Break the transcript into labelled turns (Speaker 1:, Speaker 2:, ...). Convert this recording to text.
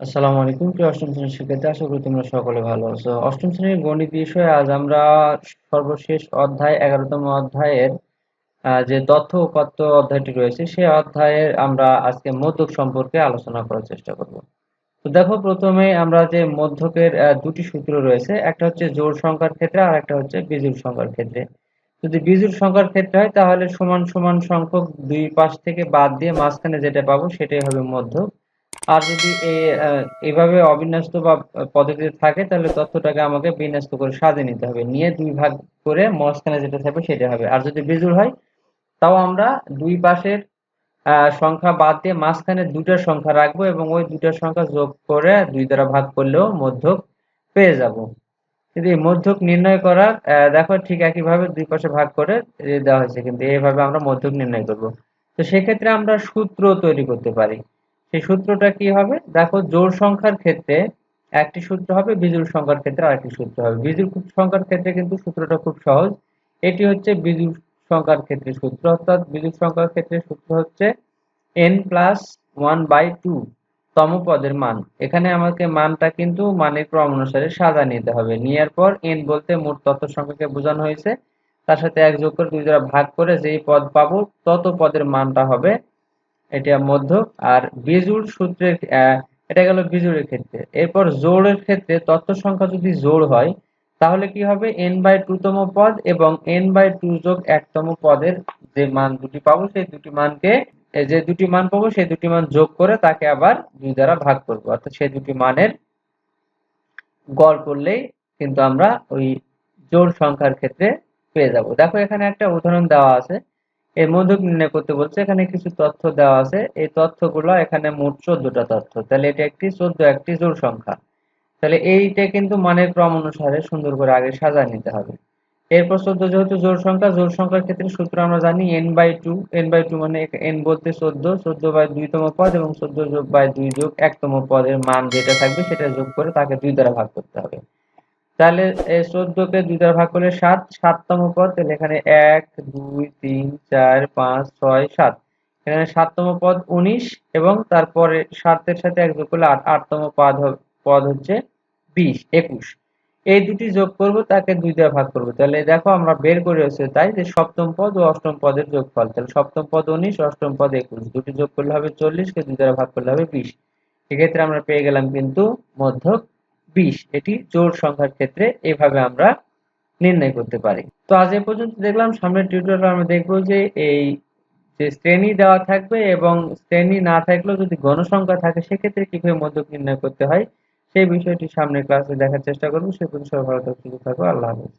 Speaker 1: আসসালামু আলাইকুম, প্রিয় অষ্টম শ্রেণির শিক্ষার্থী, আশা করি তোমরা সকলে ভালো আছো। অষ্টম শ্রেণির গণিত বিষয়ে আজ আমরা সর্বশেষ অধ্যায়, এগারোতম অধ্যায়ের যে তথ্য অধ্যায়টি রয়েছে আমরা আজকে মধ্যক সম্পর্কে আলোচনা করার চেষ্টা করব। তো দেখো, প্রথমে আমরা যে মধ্যকের দুটি সূত্র রয়েছে, একটা হচ্ছে জোর সংখ্যার ক্ষেত্রে আর একটা হচ্ছে বিজোড় সংখ্যার ক্ষেত্রে। যদি বিজোড় সংখ্যার ক্ষেত্রে হয়, তাহলে সমান সমান সংখ্যক দুই পাশ থেকে বাদ দিয়ে মাঝখানে যেটা পাবো, সেটাই হবে মধ্যক। আর যদি এ- আহ, এভাবে অবিন্যস্ত বা পদ্ধতিতে থাকে তাহলে তথ্যটাকে আমাকে বিন্যস্ত করে সাজিয়ে নিতে হবে। নিয়ে দুই ভাগ করে মাঝখানে যেটা থাকবে সেটা হবে। আর যদি বিজুল হয় তাও আমরা দুই পাশের সংখ্যা বাদ দিয়ে মাঝখানে দুটা সংখ্যা রাখব এবং ওই দুটা সংখ্যা যোগ করে দুই দ্বারা ভাগ করলেও মধ্যক পেয়ে যাব। কিন্তু এই মধ্যক নির্ণয় করার দেখো ঠিক একইভাবে দুই পাশে ভাগ করে দেওয়া হয়েছে কিন্তু এইভাবে আমরা মধ্যক নির্ণয় করব। তো সেক্ষেত্রে আমরা সূত্র তৈরি করতে পারি। সেই সূত্রটা কি হবে? দেখো, জোড় সংখ্যার ক্ষেত্রে একটি সূত্র হবে, বিজোড় সংখ্যার ক্ষেত্রে আরেকটি সূত্র হবে। বিজোড় সংখ্যার ক্ষেত্রে কিন্তু সূত্রটা খুব সহজ। এটি হচ্ছে বিজোড় সংখ্যার ক্ষেত্রে সূত্র, অর্থাৎ বিজোড় সংখ্যার ক্ষেত্রে সূত্র হচ্ছে n plus one by two তম পদের মান। এখানে আমাকে মানটা কিন্তু মানের ক্রম অনুসারে সাজা নিতে হবে। নেওয়ার পর n বলতে মোট তথ্য সংখ্যাকে বোঝানো হয়েছে। তার সাথে এক যোগ করে দুই দ্বারা ভাগ করে যেই পদ পাবো, তত পদের মানটা হবে এটা মধ্যক আর বিজোড় সূত্রের এটা গেল বিজোড়ের ক্ষেত্রে। এরপর জোড়ের ক্ষেত্রে তথ্য সংখ্যা যদি জোড় হয়, তাহলে কি হবে? n বাই টু তম পদ এবং n বাই টু যোগ একতম পদের যে মান দুটি পাবো, সেই দুটি মানকে যে দুটি মান পাবো, সেই দুটি মান যোগ করে তাকে আবার দুই দ্বারা ভাগ করব। অর্থাৎ সেই দুটি মানের গড় করলেই কিন্তু আমরা ওই জোড় সংখ্যার ক্ষেত্রে পেয়ে যাব। দেখো এখানে একটা উদাহরণ দেওয়া আছে। এই মধ্যক নির্ণয় করতে বলছে, এখানে কিছু তথ্য দেওয়া আছে। এই তথ্যগুলো এখানে মোট চোদ্দটা তথ্য। তাহলে এটা একটি চোদ্দ, একটি জোড় সংখ্যা। তাহলে এইটা কিন্তু মানের ক্রম অনুসারে সুন্দর করে আগে সাজায় নিতে হবে। এরপর চোদ্দ যেহেতু জোড় সংখ্যা, জোড় সংখ্যার ক্ষেত্রে সূত্র আমরা জানি n by two n by two মানে এন বলতে চোদ্দ চোদ্দ বাই দুইতম পদ এবং চোদ্দ যোগ বাই দুই যোগ একতম পদের মান যেটা থাকবে সেটা যোগ করে তাকে দুই দ্বারা ভাগ করতে হবে। তাহলে চোদ্দকে দুই দ্বারা ভাগ করলে সাত, সাততম পদ, তাহলে এখানে এক, দুই, তিন, চার, পাঁচ, ছয়, সাত। এখানে সাততম পদ উনিশ এবং তারপরে সাতের সাথে এক যোগ করলে আট, আটতম পদ পদ হচ্ছে বিশ, একুশ। এই দুটি যোগ করব, তাকে দুই দ্বারা ভাগ করব। তাহলে দেখো আমরা বের করে হচ্ছে তাই যে সপ্তম পদ ও অষ্টম পদের যোগফল। তাহলে সপ্তম পদ উনিশ, অষ্টম পদ একুশ। দুটি যোগ করলে হবে চল্লিশ, কে দুই দ্বারা ভাগ করলে হবে বিশ। এক্ষেত্রে আমরা পেয়ে গেলাম কিন্তু মধ্যক বিশ, এটি জোর সংখ্যার ক্ষেত্রে এভাবে আমরা নির্ণয় করতে পারি। তো আজ এ পর্যন্ত দেখলাম, সামনের টিউটোরিয়ালে আমরা দেখব যে এই যে শ্রেণি দেওয়া থাকবে এবং শ্রেণি না থাকলেও যদি গণসংখ্যা থাকে, সেক্ষেত্রে কীভাবে মধ্যক নির্ণয় করতে হয়, সেই বিষয়টি সামনের ক্লাসে দেখার চেষ্টা করব। সে পর্যন্ত সবাই ভালো থাকো, আল্লাহ হাফেজ।